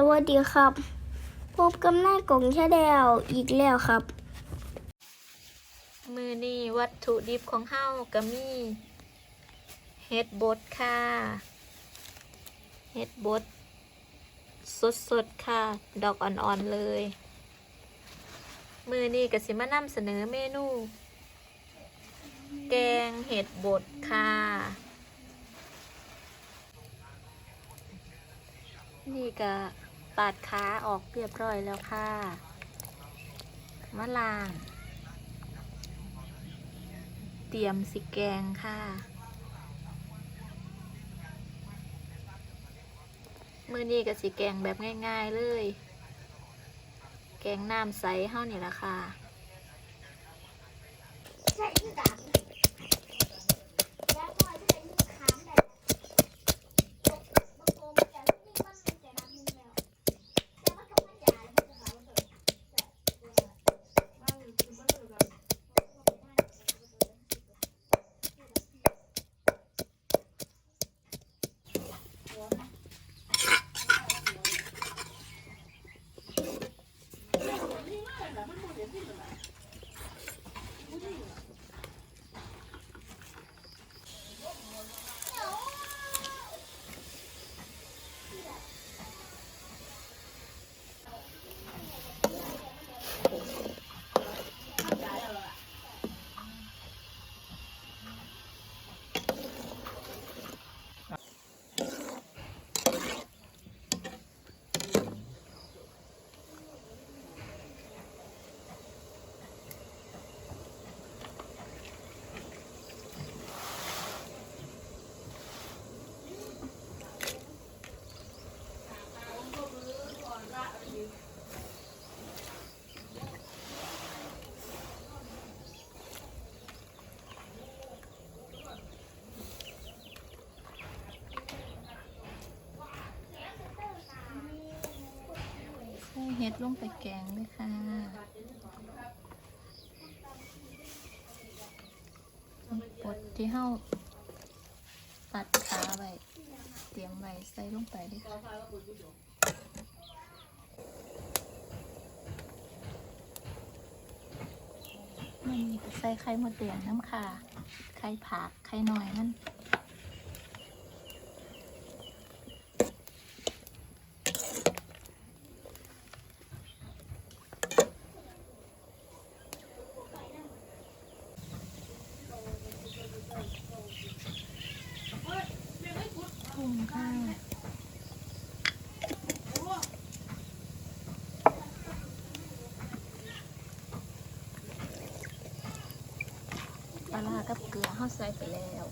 สวัสดีครับ พบกับนายกงชาแดวอีกแล้วครับ มือนี่วัตถุดิบของเฮาก็มีเฮ็ดบดค่ะเฮ็ดบดสดๆค่ะ ดอกอ่อนๆเลย มือนี่ก็สิมานำเสนอเมนู แกงเห็ดบดค่ะนี่ก็ ปาดขาออกเรียบร้อยแล้วค่ะมะลาง เตรียมสิแกงค่ะ มือนี้กับสิแกงแบบง่าย ๆ เลย แกงน้ำใสเท่านี่ละค่ะ ใส่ เห็ดลงไปแกงเลยค่ะปดที่เฮาตัดขาไว้เตรียมไว้ใส่ลงไปเลยค่ะมันมีใส่ไข่มดแดงน้ำค่ะ ไข่ผัก ไข่หน่อยนั่น กุ้งค่ะป ลาร้ากับเกลือเขาใส่ไปแล้ว